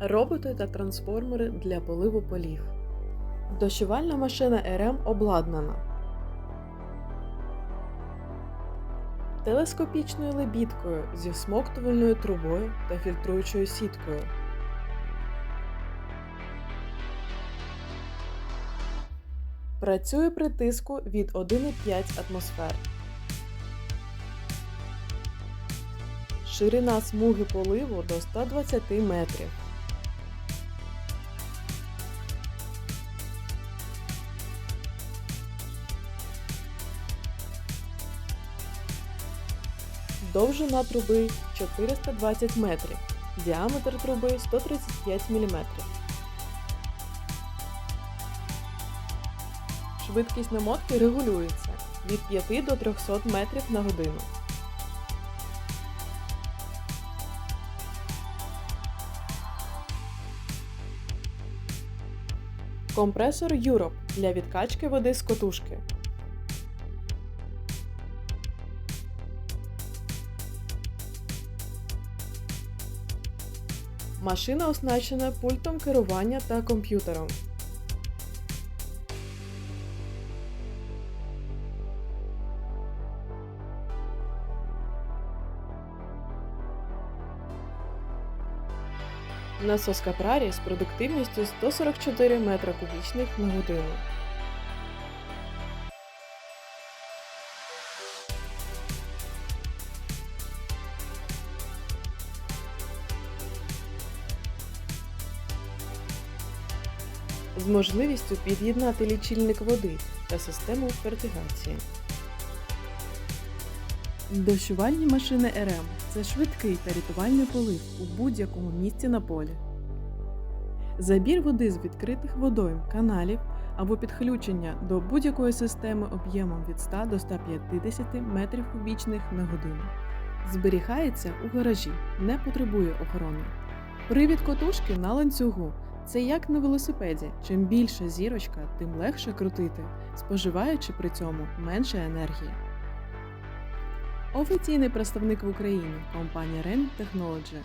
роботи та трансформери для поливу полів. Дощувальна машина РМ обладнана телескопічною лебідкою зі всмоктувальною трубою та фільтруючою сіткою. Працює при тиску від 1,5 атмосфер. Ширина смуги поливу до 120 метрів. Довжина труби 420 метрів, діаметр труби 135 мм. Швидкість намотки регулюється від 5 до 300 метрів на годину. Компресор Europe для відкачки води з котушки. Машина оснащена пультом керування та комп'ютером. Насос Капрарі з продуктивністю 144 метра кубічних на годину. З можливістю під'єднати лічильник води та систему фертигації. Дощувальні машини РМ це швидкий та рятувальний полив у будь-якому місці на полі. Забір води з відкритих водойм, каналів або підключення до будь-якої системи об'ємом від 100 до 150 метрів кубічних на годину. Зберігається у гаражі, не потребує охорони. Привід котушки на ланцюгу. Це як на велосипеді. Чим більша зірочка, тим легше крутити, споживаючи при цьому менше енергії. Офіційний представник в Україні компанія REN Technology